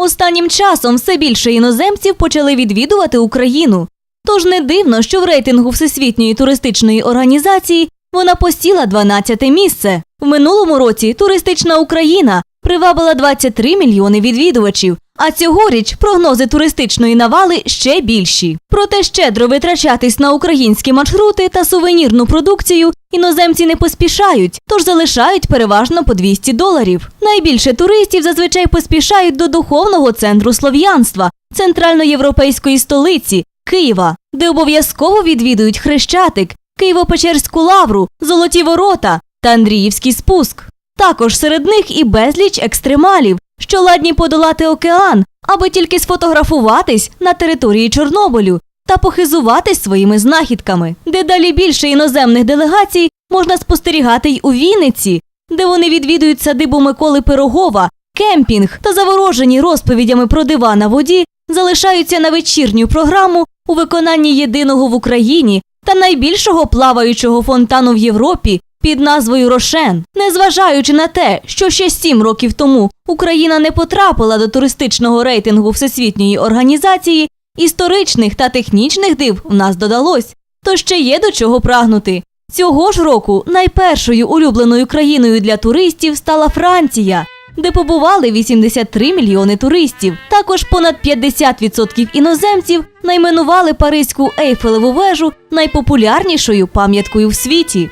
Останнім часом все більше іноземців почали відвідувати Україну. Тож не дивно, що в рейтингу Всесвітньої туристичної організації вона посіла 12 місце. В минулому році туристична Україна привабила 23 мільйони відвідувачів, а цьогоріч прогнози туристичної навали ще більші. Проте щедро витрачатись на українські маршрути та сувенірну продукцію іноземці не поспішають, тож залишають переважно по 200 доларів. Найбільше туристів зазвичай поспішають до духовного центру слов'янства, центральноєвропейської столиці Києва, де обов'язково відвідують Хрещатик, Києво-Печерську лавру, Золоті ворота та Андріївський спуск. Також серед них і безліч екстремалів, що ладні подолати океан, аби тільки сфотографуватись на території Чорнобилю та похизуватись своїми знахідками. Дедалі більше іноземних делегацій можна спостерігати й у Вінниці, де вони відвідують садибу Миколи Пирогова, кемпінг та заворожені розповідями про дива на воді залишаються на вечірню програму у виконанні єдиного в Україні та найбільшого плаваючого фонтану в Європі під назвою Рошен. Незважаючи на те, що ще сім років тому Україна не потрапила до туристичного рейтингу Всесвітньої організації, історичних та технічних див в нас додалось. То ще є до чого прагнути. Цього ж року найпершою улюбленою країною для туристів стала Франція, де побували 83 мільйони туристів. Також понад 50% іноземців найменували Паризьку Ейфелеву вежу найпопулярнішою пам'яткою в світі.